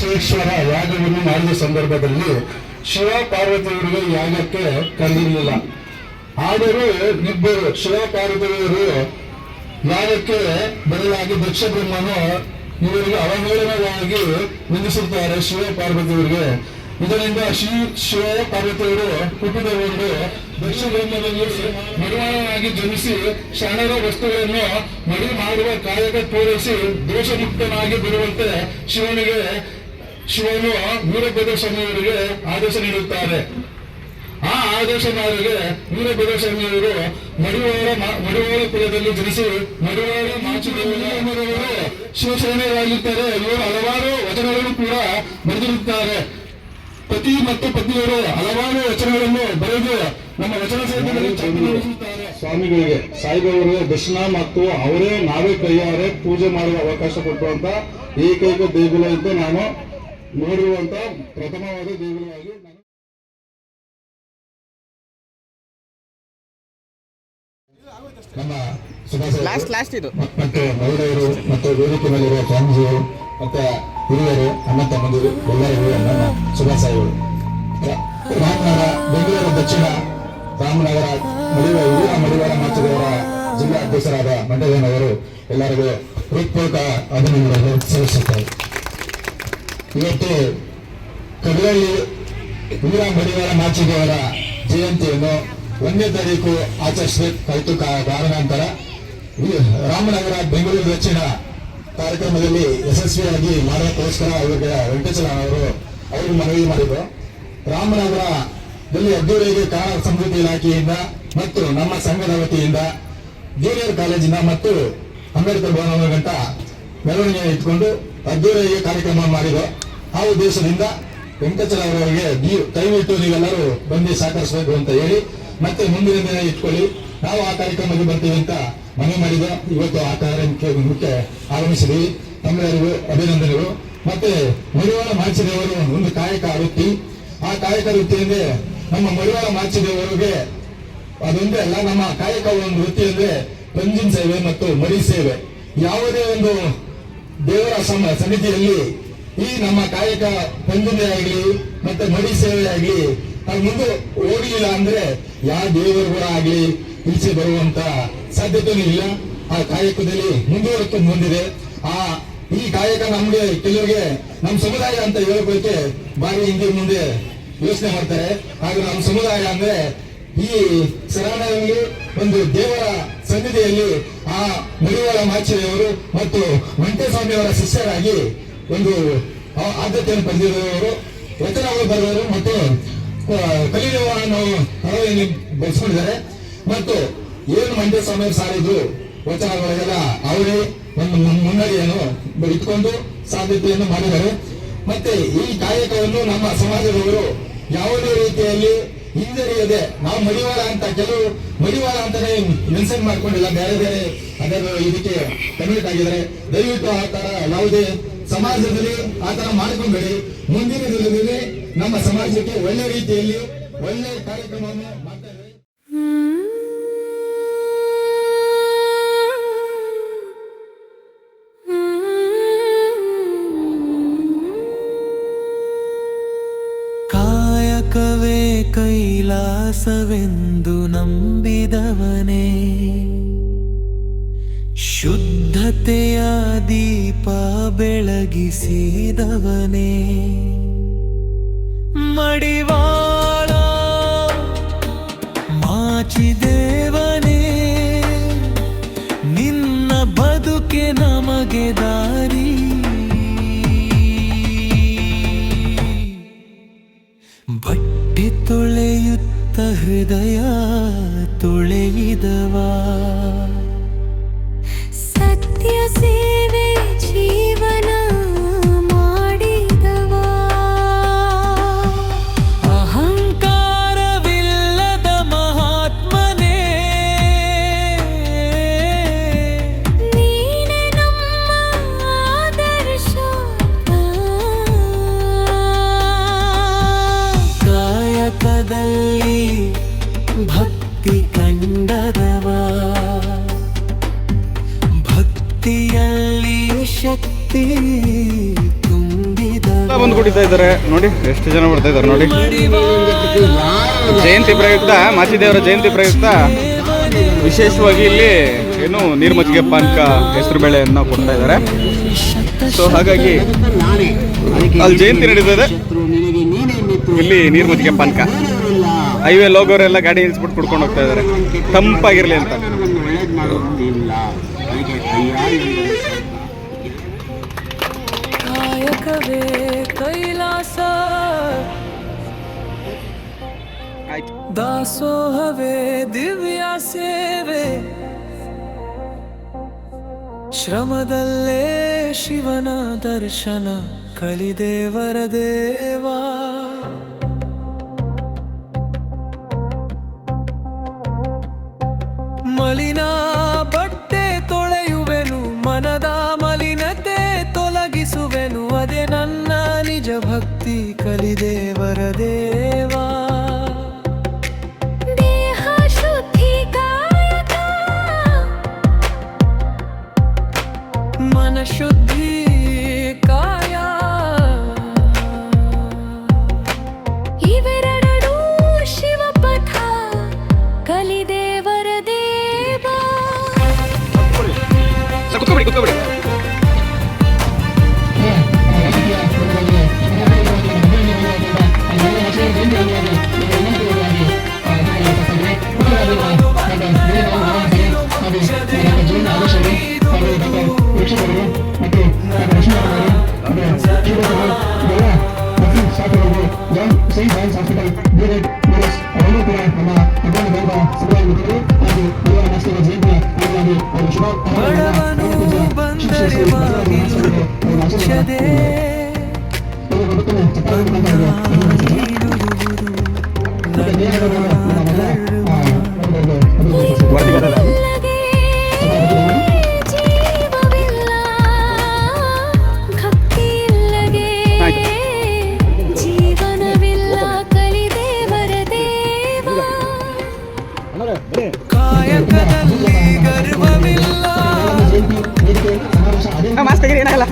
ಶ್ರೇಷ್ಠರ ಯಾಗವನ್ನು ಮಾಡಿದ ಸಂದರ್ಭದಲ್ಲಿ ಶಿವ ಪಾರ್ವತಿಯವರಿಗೆ ಯಾಗಕ್ಕೆ ಕರೆದಿರಲಿಲ್ಲ. ಆದರೂ ಇಬ್ಬರು ಶಿವ ಪಾರ್ವತಿಯವರು ಯಾಗಕ್ಕೆ ಬದಲಾಗಿ ದಕ್ಷ ಬ್ರಹ್ಮನು ಇವರಿಗೆ ಅವಹೇಳನವಾಗಿ ನಿಲ್ಲಿಸುತ್ತಾರೆ ಶಿವ ಪಾರ್ವತಿಯವರಿಗೆ. ಇದರಿಂದ ಶ್ರೀ ಶಿವ ಪಾರ್ವತಿಯವರು ಹುಟ್ಟಿದವರು ದಕ್ಷ ಬ್ರಹ್ಮನಲ್ಲಿ ನಿರ್ಮಾಣವಾಗಿ ಜನಿಸಿ ಶರಣರ ವಸ್ತುಗಳನ್ನು ಮಡಿ ಮಾಡುವ ಕಾರ್ಯಕ್ಕೆ ಪೂರೈಸಿ ದೋಷಮುಕ್ತನಾಗಿ ಬರುವಂತೆ ಶಿವನಿಗೆ ಶಿವನು ವೀರಭದ್ರ ಸ್ವಾಮಿಯವರಿಗೆ ಆದೇಶ ನೀಡುತ್ತಾರೆ. ಆ ಆದೇಶ ಮಾರಿಗೆ ವೀರಭದ್ರ ಸ್ವಾಮಿಯವರು ಮಡಿವಾಳ ಮಡಿವಾಳ ಕುಲದಲ್ಲಿ ಜನಿಸಿ ಮಡಿವಾಳ ಮಾಚಿದವರು ಶಿವಸೇನೆಯಾಗಿದ್ದಾರೆ ಇವರು ಹಲವಾರು ವಚನಗಳನ್ನು ಕೂಡ ಬರೆದಿರುತ್ತಾರೆ. ಪತಿ ಮತ್ತು ಪತ್ನಿಯವರು ಹಲವಾರು ವಚನಗಳನ್ನು ಬರೆದು ನಮ್ಮ ವಚನ ಸ್ವಾಮಿಗಳಿಗೆ ಸಾಯಿಬಾಬರು ದರ್ಶನ ಮತ್ತು ಅವರೇ ನಾವೇ ಕೈಯಾರೆ ಪೂಜೆ ಮಾಡುವ ಅವಕಾಶ ಕೊಟ್ಟುವಂತ ಏಕೈಕ ದೇಗುಲ ಅಂತ ನಾನು ನೋಡಿರುವಂತ ಪ್ರಥಮವಾದ ದೇಗುಲವಾಗಿ ನಮ್ಮ ಮತ್ತು ಮಹಿಳೆಯರು ಮತ್ತು ವೇದಿಕೆ ಮೇಲಿರುವ ಸ್ವಾಮೀಜಿಗಳು ಮತ್ತೆ ಹಿರಿಯರು ಅಣ್ಣ ತಮ್ಮಂದಿರು ಎಲ್ಲರಿಗೂ ನನ್ನ ಶುಭಾಶಯಗಳು ರಾಮನಗರ ಬೆಂಗಳೂರು ದಕ್ಷಿಣ ರಾಮನಗರ ಮಡಿವ ಹಿರಿಯ ಮಡಿವಾರ ಮಾಚದೇವರ ಜಿಲ್ಲಾ ಅಧ್ಯಕ್ಷರಾದ ಮಂಡ್ಯದನವರು ಎಲ್ಲರಿಗೂ ಹೃತ್ಪೂರ್ವಕ ಅಭಿನಂದನೆಗಳು ಸಲ್ಲಿಸುತ್ತಾರೆ ಇವತ್ತು ಕಡಲಲ್ಲಿ ವೀರ ಬಡಿವಾರ ಮಾಚಿಗೆಯವರ ಜಯಂತಿಯನ್ನು ಒಂದನೇ ತಾರೀಕು ಆಚರಿಸಬೇಕಾಯಿತು ಕಾರಣಾಂತರ ರಾಮನಗರ ಬೆಂಗಳೂರು ದಕ್ಷಿಣ ಕಾರ್ಯಕ್ರಮದಲ್ಲಿ ಯಶಸ್ವಿಯಾಗಿ ಮಾಡೋಕ್ಕೋಸ್ಕರ ಅವರಿಗೆ ವೆಂಕಟೇಶ್ವರ ಅವರು ಅವರು ಮನವಿ ಮಾಡಿದರು. ರಾಮನಗರದಲ್ಲಿ ಅದ್ದೂರಿಗೆ ಕನ್ನಡ ಸಮೃದ್ಧಿ ಇಲಾಖೆಯಿಂದ ಮತ್ತು ನಮ್ಮ ಸಂಘದ ವತಿಯಿಂದ ಜೂನಿಯರ್ ಕಾಲೇಜಿನ ಮತ್ತು ಅಂಬೇಡ್ಕರ್ ಭವನ ಗಂಟ ಮೆರವಣಿಗೆ ಇಟ್ಕೊಂಡು ಅದ್ದೂರಿಗೆ ಕಾರ್ಯಕ್ರಮ ಮಾಡಿದ್ರು. ಆ ಉದ್ದೇಶದಿಂದ ಅವರವರಿಗೆ ನೀವು ದಯವಿಟ್ಟು ನೀವೆಲ್ಲರೂ ಬಂದು ಸಹಕರಿಸಬೇಕು ಅಂತ ಹೇಳಿ, ಮತ್ತೆ ಮುಂದಿನ ದಿನ ಇಟ್ಕೊಳ್ಳಿ. ನಾವು ಆ ಕಾರ್ಯಕ್ರಮಕ್ಕೆ ಬರ್ತೀವಿ ಅಂತ ಮನವಿ ಮಾಡಿದ. ಇವತ್ತು ಆ ಕಾರ್ಯಕ್ರಮಕ್ಕೆ ಆಗಮಿಸಿದ್ವಿ ತಮ್ಮೆಲ್ಲರಿಗೂ ಅಭಿನಂದನೆಗಳು. ಮತ್ತೆ ಮರಿವಾಳ ಮಾಚಿದೇವರು ಒಂದು ಕಾಯಕ ವೃತ್ತಿ. ಆ ಕಾಯಕ ವೃತ್ತಿಯಂದ್ರೆ ನಮ್ಮ ಮರಿವಾಳ ಮಾಚಿದೇವರಿಗೆ ಅದೊಂದೇ ಅಲ್ಲ, ನಮ್ಮ ಕಾಯಕ ಒಂದು ವೃತ್ತಿ ಅಂದ್ರೆ ಪಂಜಿನ ಸೇವೆ ಮತ್ತು ಮರಿ ಸೇವೆ. ಯಾವುದೇ ಒಂದು ದೇವರ ಸಮ ಸಮಿತಿಯಲ್ಲಿ ಈ ನಮ್ಮ ಕಾಯಕ ಪಂಜಿನ ಆಗಲಿ, ಮತ್ತೆ ಮಡಿ ಸೇವೆ ಆಗಲಿ ಅದು ಮುಂದೆ ಓಡಿಲಿಲ್ಲ ಅಂದ್ರೆ ಯಾವ ಕೂಡ ಆಗ್ಲಿ ಇಳಿಸಿ ಬರುವಂತ ಸಾಧ್ಯತೆನೂ ಇಲ್ಲ. ಆ ಕಾಯಕದಲ್ಲಿ ಮುಂದುವರೆಕೊಂಡು ಬಂದಿದೆ ಆ, ಈ ಕಾಯಕ ನಮ್ಗೆ ಕೆಲವರಿಗೆ ನಮ್ಮ ಸಮುದಾಯ ಅಂತ ಹೇಳೋಕೆ ಬಾರಿ ಹಿಂದೆ ಮುಂದೆ ಯೋಚನೆ ಮಾಡ್ತಾರೆ. ಹಾಗೂ ನಮ್ಮ ಸಮುದಾಯ ಅಂದ್ರೆ ಈ ಶರಣರಲ್ಲಿ ಒಂದು ದೇವರ ಸನ್ನಿಧಿಯಲ್ಲಿ ಆ ಮಡಿವಾಳ ಮಾಚಿಯವರು ಮತ್ತು ವೆಂಕಟಸ್ವಾಮಿಯವರ ಶಿಷ್ಯರಾಗಿ ಒಂದು ಆದ್ಯತೆಯನ್ನು ಪಡೆದಿರುವವರು ವಚನಗಳು ಬರೆದವರು ಮತ್ತು ಕಲಿಯುವ ತರಬೇತಿ ಬೆಳೆಸ್ಕೊಂಡಿದ್ದಾರೆ. ಮತ್ತು ಏನು ಮಂಡ್ಯ ಸಮಯ ಸಾರಿದ್ರು ವಚನಗಳಿಗೆಲ್ಲ ಅವರೇ ಒಂದು ಮುನ್- ಮುನ್ನಡೆಯನ್ನು ಇಟ್ಕೊಂಡು ಸಾಧ್ಯತೆಯನ್ನು ಮಾಡಿದ್ದಾರೆ. ಮತ್ತೆ ಈ ಕಾಯಕವನ್ನು ನಮ್ಮ ಸಮಾಜದವರು ಯಾವುದೇ ರೀತಿಯಲ್ಲಿ ಹಿಂಜರಿಯದೆ, ನಾವು ಮಡಿವಾಳ ಅಂತ ಕೆಲವು ಮಡಿವಾಳ ಅಂತಾನೆ ಮೆನ್ಷನ್ ಮಾಡ್ಕೊಂಡಿಲ್ಲ, ಬೇರೆ ಬೇರೆ ಅದರ ಇದಕ್ಕೆ ಕನ್ವರ್ಟ್ ಆಗಿದ್ದಾರೆ. ದಯವಿಟ್ಟು ಆ ತರ ಯಾವುದೇ ಸಮಾಜದಲ್ಲಿ ಆ ತರ ಮಾಡ್ಕೊಂಬೇಡಿ. ಮುಂದಿನ ದಿನದಲ್ಲಿ ನಮ್ಮ ಸಮಾಜಕ್ಕೆ ಒಳ್ಳೆ ರೀತಿಯಲ್ಲಿ ಒಳ್ಳೆ ಕಾರ್ಯಕ್ರಮವನ್ನು ಕೈಲಾಸವೆಂದು ನಂಬಿದವನೇ. ಶುದ್ಧತೆಯ ಬೆಳಗಿಸಿದವನೇ. ಮಡಿವಾಳ ಮಾಚಿದೇವನೇ ನಿನ್ನ ಬದುಕೆ ನಮಗೆ ದಾರಿ. ಬಟ್ಟೆ ತೊಳೆಯುತ್ತ ಹೃದಯ ತೊಳೆಯಿದವಾ. ಎಷ್ಟೊಂದು ಕುಡಿತಾ ಇದ್ದಾರೆ. ನೋಡಿ, ಎಷ್ಟು ಜನ ಬರ್ತಾ ಇದ್ದಾರೆ ನೋಡಿ. ಜಯಂತಿ ಪ್ರಯುಕ್ತ, ಮಾಚಿದೇವರ ಜಯಂತಿ ಪ್ರಯುಕ್ತ. ವಿಶೇಷವಾಗಿ ಇಲ್ಲಿ ಏನು ನೀರು ಮಜ್ಜಿಗೆ ಪಾನಕ ಹೆಸರು ಬೇಳೆಯನ್ನು ಕೊಡ್ತಾ ಇದ್ದಾರೆ. ಸೊ ಹಾಗಾಗಿ ಅಲ್ಲಿ ಜಯಂತಿ ನಡೀತದೆ ಇಲ್ಲಿ ನೀರು ಮಜ್ಜಿಗೆ ಪಾನಕ. ಹೈವೇ ಲೋಗೋರೆಲ್ಲ ಗಾಡಿ ನಿಲ್ಸ್ಬಿಟ್ಟು ಕುಡ್ಕೊಂಡು ಹೋಗ್ತಾ ಇದ್ದಾರೆ. ತಂಪಾಗಿರಲಿ ಅಂತ. ಕಾಯಕವೇ ಕೈಲಾಸ. ದಾಸೋಹವೇ ದಿವ್ಯ ಸೇವೆ. ಶ್ರಮದಲ್ಲೇ ಶಿವನ ದರ್ಶನ ಕಲಿದೇವರ ದೇವಾ. ಮಲಿನ ಕಲಿದೇವರ ದೇವಾ. ದೇಹ ಶುದ್ಧಿಗಾಯಕ ಮನ ಶುದ್ಧಿ ಕಾಯ. ಇವೆರಡೂ ಶಿವಪಥ ಕಲಿದೇವರ ದೇವಾ. செய்வான் சாப்பிட்டை வீரட் புரஷ் ரணபுர நம்ம அகன் வேக சிவாய் முகரு அது புரிய நஷ்ட ஜெயந்திர அல்லாது ஒரு சுப வர்த்திகடலாம் ಮಸ್ತ್ ತೆಗೀರಿ ಏನಾಗಲ್ಲ.